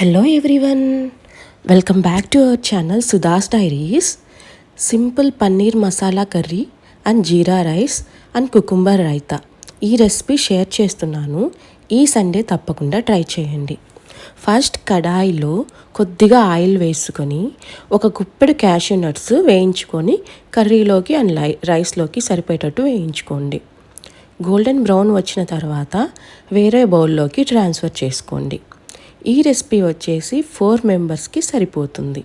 Hello everyone welcome back to our channel Sudha's diaries simple paneer masala curry and jeera rice and cucumber raita ఈ recipe share చేస్తున్నాను. ఈ Sunday తప్పకుండా try చేయండి. First కడాయిలో కొద్దిగా oil వేసుకొని ఒక గుప్పెడు క్యాషూ నట్స్ వేయించుకొని కర్రీలోకి అండ్ లై రైస్లోకి సరిపోయేటట్టు వేయించుకోండి. గోల్డెన్ బ్రౌన్ వచ్చిన తర్వాత వేరే బౌల్లోకి ట్రాన్స్ఫర్ చేసుకోండి. ఈ రెసిపీ వచ్చేసి ఫోర్ మెంబర్స్కి సరిపోతుంది.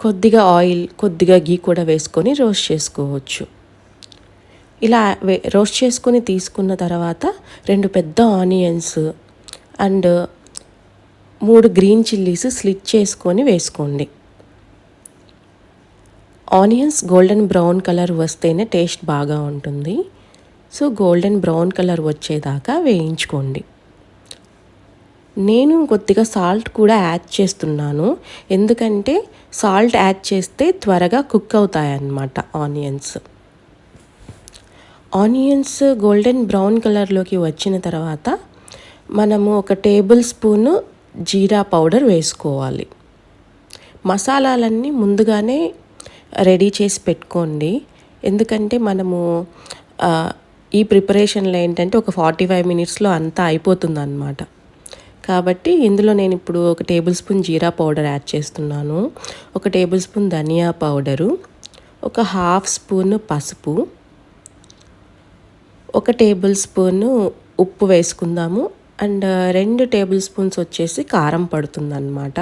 కొద్దిగా ఆయిల్ కొద్దిగా గీ కూడా వేసుకొని రోస్ట్ చేసుకోవచ్చు. ఇలా వే రోస్ట్ చేసుకొని తీసుకున్న తర్వాత రెండు పెద్ద ఆనియన్స్ అండ్ మూడు గ్రీన్ చిల్లీస్ స్లిట్ చేసుకొని వేసుకోండి. ఆనియన్స్ గోల్డెన్ బ్రౌన్ కలర్ వస్తేనే టేస్ట్ బాగా ఉంటుంది. సో గోల్డెన్ బ్రౌన్ కలర్ వచ్చేదాకా వేయించుకోండి. నేను కొద్దిగా సాల్ట్ కూడా యాడ్ చేస్తున్నాను. ఎందుకంటే సాల్ట్ యాడ్ చేస్తే త్వరగా కుక్ అవుతాయన్నమాట ఆనియన్స్. ఆనియన్స్ గోల్డెన్ బ్రౌన్ కలర్లోకి వచ్చిన తర్వాత మనము ఒక టేబుల్ స్పూను జీరా పౌడర్ వేసుకోవాలి. మసాలాలన్నీ ముందుగానే రెడీ చేసి పెట్టుకోండి. ఎందుకంటే మనము ఈ ప్రిపరేషన్లో ఏంటంటే ఒక ఫార్టీ ఫైవ్ మినిట్స్లో అంతా అయిపోతుంది అన్నమాట కాబట్టి ఇందులో నేను ఇప్పుడు ఒక టేబుల్ స్పూన్ జీరా పౌడర్ యాడ్ చేస్తున్నాను. ఒక టేబుల్ స్పూన్ ధనియా పౌడరు. ఒక హాఫ్ స్పూన్ పసుపు. ఒక టేబుల్ స్పూన్ ఉప్పు వేసుకుందాము. అండ్ రెండు టేబుల్ స్పూన్స్ వచ్చేసి కారం పడుతుందనమాట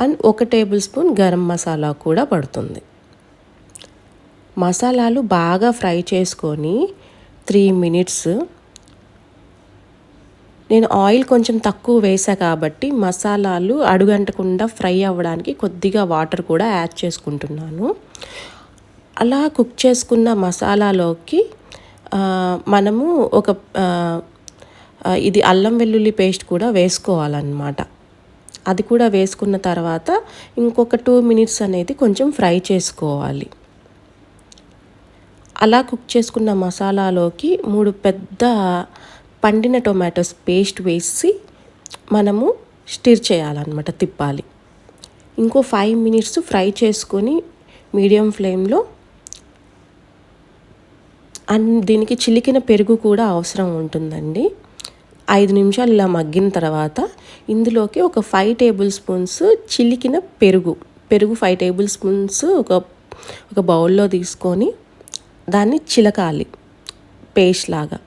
అండ్ ఒక టేబుల్ స్పూన్ గరం మసాలా కూడా పడుతుంది. మసాలాలు బాగా ఫ్రై చేసుకొని త్రీ మినిట్స్ నేను ఆయిల్ కొంచెం తక్కువ వేసా కాబట్టి మసాలాలు అడుగంటకుండా ఫ్రై అవ్వడానికి కొద్దిగా వాటర్ కూడా యాడ్ చేసుకుంటున్నాను. అలా కుక్ చేసుకున్న మసాలాలోకి మనము ఒక ఇది అల్లం వెల్లుల్లి పేస్ట్ కూడా వేసుకోవాలన్నమాట. అది కూడా వేసుకున్న తర్వాత ఇంకొక టూ మినిట్స్ అనేది కొంచెం ఫ్రై చేసుకోవాలి. అలా కుక్ చేసుకున్న మసాలాలోకి మూడు పెద్ద పండిన టొమాటోస్ పేస్ట్ వేసి మనము స్టిర్ చేయాలన్నమాట తిప్పాలి. ఇంకో ఫైవ్ మినిట్స్ ఫ్రై చేసుకొని మీడియం ఫ్లేమ్లో అండ్ దీనికి చిలికిన పెరుగు కూడా అవసరం ఉంటుందండి. ఐదు నిమిషాలు ఇలా మగ్గిన తర్వాత ఇందులోకి ఒక ఫైవ్ టేబుల్ స్పూన్స్ చిలికిన పెరుగు పెరుగు ఫైవ్ టేబుల్ స్పూన్స్ ఒక ఒక బౌల్లో తీసుకొని దాన్ని చిలకాలి పేస్ట్ లాగా.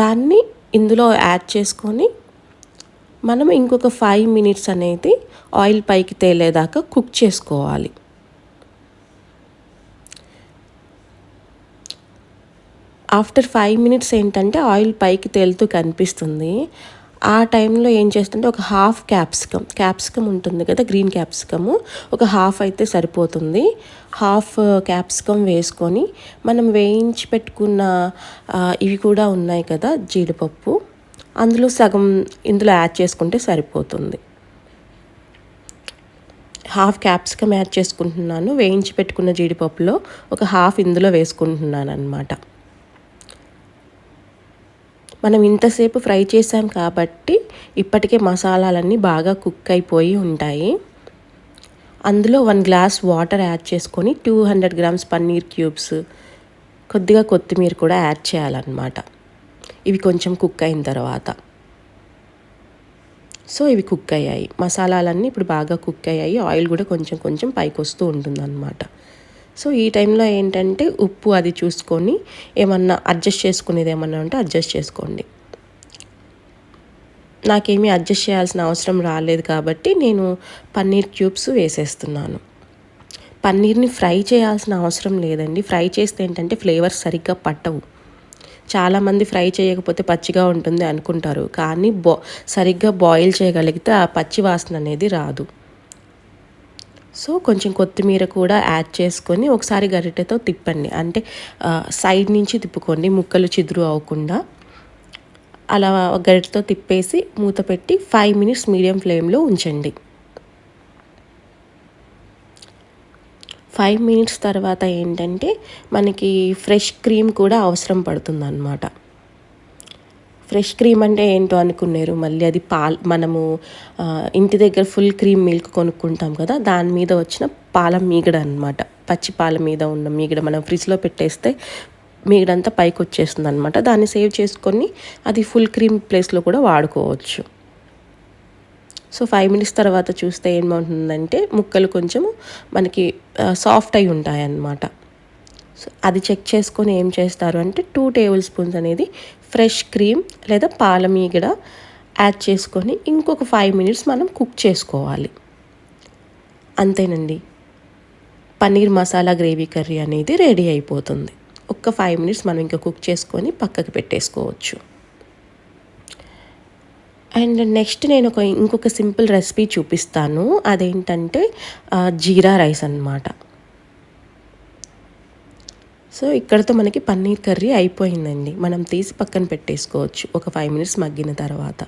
దాన్ని ఇందులో యాడ్ చేసుకొని మనం ఇంకొక ఫైవ్ మినిట్స్ అనేది ఆయిల్ పైకి తేలేదాకా కుక్ చేసుకోవాలి. ఆఫ్టర్ ఫైవ్ మినిట్స్ ఏంటంటే ఆయిల్ పైకి తేలుతూ కనిపిస్తుంది. ఆ టైంలో ఏం చేస్తుంటే ఒక హాఫ్ క్యాప్సికమ్ క్యాప్సికమ్ ఉంటుంది కదా గ్రీన్ క్యాప్సికము ఒక హాఫ్ అయితే సరిపోతుంది. హాఫ్ క్యాప్సికమ్ వేసుకొని మనం వేయించి పెట్టుకున్న ఇవి కూడా ఉన్నాయి కదా జీడిపప్పు. అందులో సగం ఇందులో యాడ్ చేసుకుంటే సరిపోతుంది. హాఫ్ క్యాప్సికమ్ యాడ్ చేసుకుంటున్నాను. వేయించి పెట్టుకున్న జీడిపప్పులో ఒక హాఫ్ ఇందులో వేసుకుంటున్నాను అనమాట మనం ఇంతసేపు ఫ్రై చేసాం కాబట్టి ఇప్పటికే మసాలాలన్నీ బాగా కుక్ అయిపోయి ఉంటాయి. అందులో వన్ గ్లాస్ వాటర్ యాడ్ చేసుకొని two hundred grams paneer cubes కొద్దిగా కొత్తిమీర కూడా యాడ్ చేయాలన్నమాట. ఇవి కొంచెం కుక్ అయిన తర్వాత. సో ఇవి కుక్ అయ్యాయి. మసాలాలన్నీ ఇప్పుడు బాగా కుక్ అయ్యాయి. ఆయిల్ కూడా కొంచెం కొంచెం పైకి వస్తూ ఉంటుందన్నమాట. సో ఈ టైంలో ఏంటంటే ఉప్పు అది చూసుకొని ఏమన్నా అడ్జస్ట్ చేసుకునేది ఏమన్నా ఉంటే అడ్జస్ట్ చేసుకోండి. నాకేమీ అడ్జస్ట్ చేయాల్సిన అవసరం రాలేదు కాబట్టి నేను పన్నీర్ క్యూబ్స్ వేసేస్తున్నాను. పన్నీర్ని ఫ్రై చేయాల్సిన అవసరం లేదండి. ఫ్రై చేస్తే ఏంటంటే ఫ్లేవర్స్ సరిగ్గా పట్టవు. చాలామంది ఫ్రై చేయకపోతే పచ్చిగా ఉంటుంది అనుకుంటారు. కానీ బా సరిగ్గా బాయిల్ చేయగలిగితే ఆ పచ్చి వాసన అనేది రాదు. సో కొంచెం కొత్తిమీర కూడా యాడ్ చేసుకొని ఒకసారి గరిటెతో తిప్పండి. అంటే సైడ్ నుంచి తిప్పుకోండి ముక్కలు చిదురు అవ్వకుండా. అలా గరిటెతో తిప్పేసి మూత పెట్టి ఫైవ్ మినిట్స్ మీడియం ఫ్లేమ్లో ఉంచండి. ఫైవ్ మినిట్స్ తర్వాత ఏంటంటే మనకి ఫ్రెష్ క్రీమ్ కూడా అవసరం పడుతుంది అన్నమాట ఫ్రెష్ క్రీమ్ అంటే ఏంటో అనుకున్నారు. మళ్ళీ అది పాల్ మనము ఇంటి దగ్గర ఫుల్ క్రీమ్ మిల్క్ కొనుక్కుంటాం కదా దాని మీద వచ్చిన పాల మీగడ అనమాట పచ్చి పాల మీద ఉన్న మీగడ మనం ఫ్రిడ్జ్లో పెట్టేస్తే మీగడంతా పైకి వచ్చేస్తుంది అనమాట దాన్ని సేవ్ చేసుకొని అది ఫుల్ క్రీమ్ ప్లేస్లో కూడా వాడుకోవచ్చు. సో ఫైవ్ మినిట్స్ తర్వాత చూస్తే ఏమవుతుందంటే ముక్కలు కొంచెము మనకి సాఫ్ట్ అయి ఉంటాయి అన్నమాట సో అది చెక్ చేసుకొని ఏం చేస్తారు అంటే టూ టేబుల్ స్పూన్స్ అనేది ఫ్రెష్ క్రీమ్ లేదా పాల మీగడ యాడ్ చేసుకొని ఇంకొక ఫైవ్ మినిట్స్ మనం కుక్ చేసుకోవాలి. అంతేనండి. పన్నీర్ మసాలా గ్రేవీ కర్రీ అనేది రెడీ అయిపోతుంది. ఒక్క ఫైవ్ మినిట్స్ మనం ఇంకా కుక్ చేసుకొని పక్కకి పెట్టేసుకోవచ్చు. అండ్ నెక్స్ట్ నేను ఒక ఇంకొక సింపుల్ రెసిపీ చూపిస్తాను. అదేంటంటే జీరా రైస్ అన్నమాట. సో ఇక్కడతో మనకి పన్నీర్ కర్రీ అయిపోయిందండి. మనం తీసి పక్కన పెట్టేసుకోవచ్చు. ఒక ఫైవ్ మినిట్స్ మగ్గిన తర్వాత.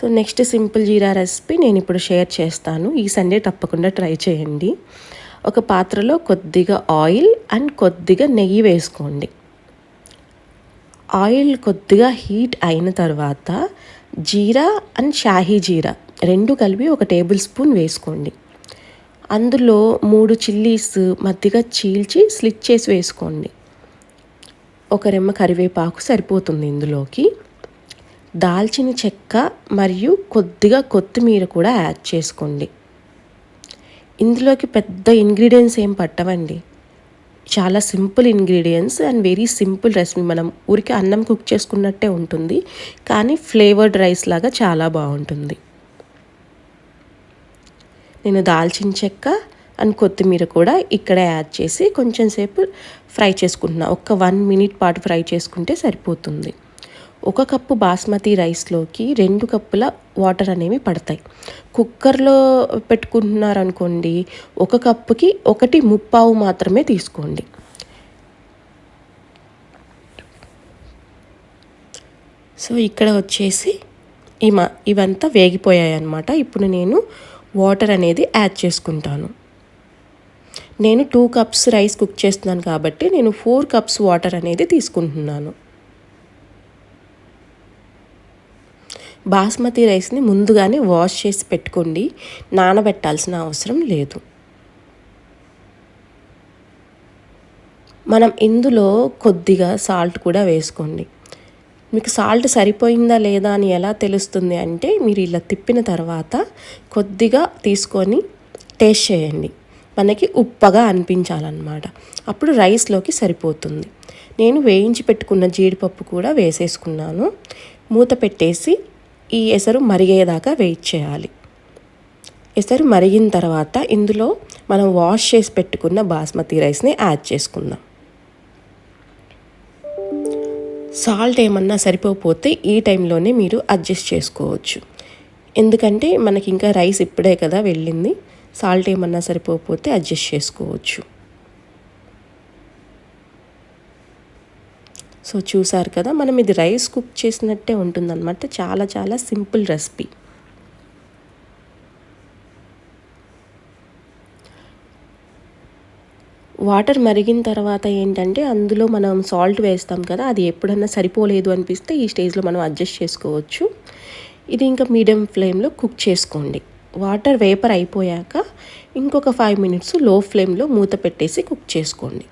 So next simple jeera recipe నేను ఇప్పుడు షేర్ చేస్తాను. ఈ సండే తప్పకుండా ట్రై చేయండి. ఒక పాత్రలో కొద్దిగా ఆయిల్ అండ్ కొద్దిగా నెయ్యి వేసుకోండి. ఆయిల్ కొద్దిగా హీట్ అయిన తర్వాత జీరా అండ్ షాహీ జీరా రెండు కలిపి ఒక టేబుల్ స్పూన్ వేసుకోండి. అందులో మూడు చిల్లీస్ మధ్యగా చీల్చి స్లిట్ చేసి వేసుకోండి. ఒక రెమ్మ కరివేపాకు సరిపోతుంది ఇందులోకి. దాల్చిన చెక్క మరియు కొద్దిగా కొత్తిమీర కూడా యాడ్ చేసుకోండి. ఇందులోకి పెద్ద ఇంగ్రీడియంట్స్ ఏం పట్టవండి. చాలా simple ingredients and very simple recipe. మనం ఊరికి అన్నం కుక్ చేసుకున్నట్టే ఉంటుంది. కానీ ఫ్లేవర్డ్ రైస్ లాగా చాలా బాగుంటుంది. నేను దాల్చిన చెక్క అండ్ కొత్తిమీర కూడా ఇక్కడే యాడ్ చేసి కొంచెం సేపు ఫ్రై చేసుకుంటున్నా. ఒక వన్ మినిట్ పాటు ఫ్రై చేసుకుంటే సరిపోతుంది. ఒక కప్పు బాస్మతి రైస్లోకి రెండు కప్పుల వాటర్ అనేవి పడతాయి. కుక్కర్లో పెట్టుకుంటున్నారనుకోండి ఒక కప్పుకి ఒకటి ముప్పావు మాత్రమే తీసుకోండి. సో ఇక్కడ వచ్చేసి ఈ మా ఇవంతా వేగిపోయాయి అన్నమాట ఇప్పుడు నేను వాటర్ అనేది యాడ్ చేసుకుంటాను. నేను టూ కప్స్ రైస్ కుక్ చేస్తున్నాను కాబట్టి నేను ఫోర్ కప్స్ వాటర్ అనేది తీసుకుంటున్నాను. బాస్మతి రైస్ని ముందుగానే వాష్ చేసి పెట్టుకోండి. నానబెట్టాల్సిన అవసరం లేదు. మనం ఇందులో కొద్దిగా సాల్ట్ కూడా వేసుకోండి. మీకు సాల్ట్ సరిపోయిందా లేదా అని ఎలా తెలుస్తుంది అంటే మీరు ఇలా తిప్పిన తర్వాత కొద్దిగా తీసుకొని టేస్ట్ చేయండి. మనకి ఉప్పగా అనిపించాలన్నమాట. అప్పుడు రైస్లోకి సరిపోతుంది. నేను వేయించి పెట్టుకున్న జీడిపప్పు కూడా వేసేసుకున్నాను. మూత పెట్టేసి ఈ ఎసరు మరిగేదాకా వెయిట్ చేయాలి. ఎసరు మరిగిన తర్వాత ఇందులో మనం వాష్ చేసి పెట్టుకున్న బాస్మతి రైస్ని యాడ్ చేసుకుందాం. సాల్ట్ ఏమన్నా సరిపోతే ఈ టైంలోనే మీరు అడ్జస్ట్ చేసుకోవచ్చు. ఎందుకంటే మనకి ఇంకా రైస్ ఇప్పుడే కదా వెళ్ళింది. సాల్ట్ ఏమన్నా సరిపోతే అడ్జస్ట్ చేసుకోవచ్చు. సో చూసారు కదా మనం ఇది రైస్ కుక్ చేసినట్టే ఉంటుందన్నమాట. చాలా చాలా సింపుల్ రెసిపీ. వాటర్ మరిగిన తర్వాత ఏంటంటే అందులో మనం సాల్ట్ వేస్తాం కదా అది ఎప్పుడన్నా సరిపోలేదు అనిపిస్తే ఈ స్టేజ్లో మనం అడ్జస్ట్ చేసుకోవచ్చు. ఇది ఇంకా మీడియం ఫ్లేమ్లో కుక్ చేసుకోండి. వాటర్ వేపర్ అయిపోయాక ఇంకొక ఫైవ్ మినిట్స్లో ఫ్లేమ్లో మూత పెట్టేసి కుక్ చేసుకోండి.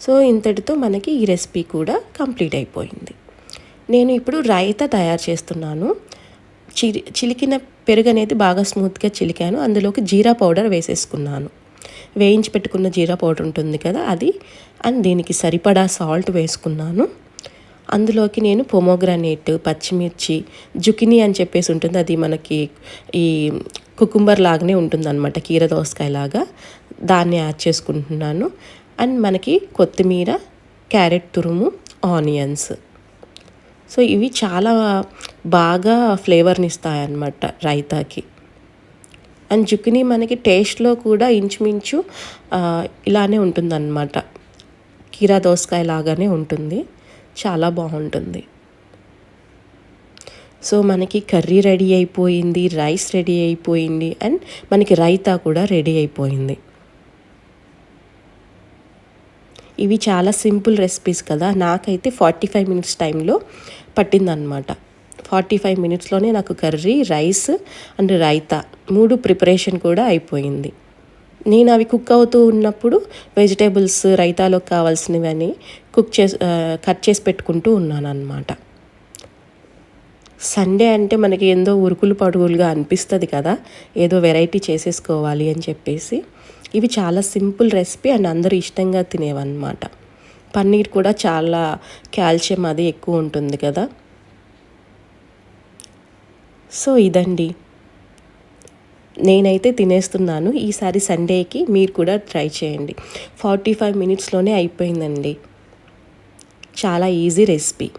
సో ఇంతటితో మనకి ఈ రెసిపీ కూడా కంప్లీట్ అయిపోయింది. నేను ఇప్పుడు రైతా తయారు చేస్తున్నాను. చిరి చిలికిన పెరుగు అనేది బాగా స్మూత్గా చిలికాను. అందులోకి జీరా పౌడర్ వేసేసుకున్నాను. వేయించి పెట్టుకున్న జీరా పౌడర్ ఉంటుంది కదా అది. అండ్ దీనికి సరిపడా సాల్ట్ వేసుకున్నాను. అందులోకి నేను పొమోగ్రానేట్ పచ్చిమిర్చి జుకినీ అని చెప్పేసి ఉంటుంది. అది మనకి ఈ కుకుంబర్ లాగానే ఉంటుంది అనమాట కీర దోసకాయ లాగా. దాన్ని యాడ్ చేసుకుంటున్నాను. అండ్ మనకి కొత్తిమీర క్యారెట్ తురుము ఆనియన్స్. సో ఇవి చాలా బాగా ఫ్లేవర్ని ఇస్తాయన్నమాట రైతాకి. అండ్ జుకినీ మనకి టేస్ట్లో కూడా ఇంచుమించు ఇలానే ఉంటుందన్నమాట. కీరా దోసకాయ లాగానే ఉంటుంది. చాలా బాగుంటుంది. సో మనకి కర్రీ రెడీ అయిపోయింది రైస్ రెడీ అయిపోయింది అండ్ మనకి రైతా కూడా రెడీ అయిపోయింది. ఇవి చాలా సింపుల్ రెసిపీస్ కదా. నాకైతే ఫార్టీ ఫైవ్ మినిట్స్ టైంలో పట్టిందనమాట ఫార్టీ ఫైవ్ మినిట్స్లోనే నాకు కర్రీ రైస్ అండ్ రైతా. మూడు ప్రిపరేషన్ కూడా అయిపోయింది. నేను అవి కుక్ అవుతూ ఉన్నప్పుడు వెజిటేబుల్స్ రైతాలోకి కావాల్సినవన్నీ కుక్ చేసి కట్ చేసి పెట్టుకుంటూ ఉన్నాను అనమాట సండే అంటే మనకి ఏందో ఉరుకులు పడుగులుగా అనిపిస్తుంది కదా ఏదో వెరైటీ చేసేసుకోవాలి అని చెప్పేసి. ఇవి చాలా సింపుల్ రెసిపీ అండ్ అందరూ ఇష్టంగా తినేవన్నమాట. పన్నీర్ కూడా చాలా కాల్షియం అది ఎక్కువ ఉంటుంది కదా. సో ఇదండి. నేనైతే తినేస్తున్నాను. ఈసారి సండేకి మీరు కూడా ట్రై చేయండి. ఫార్టీ ఫైవ్ మినిట్స్లోనే అయిపోయిందండి. చాలా ఈజీ రెసిపీ.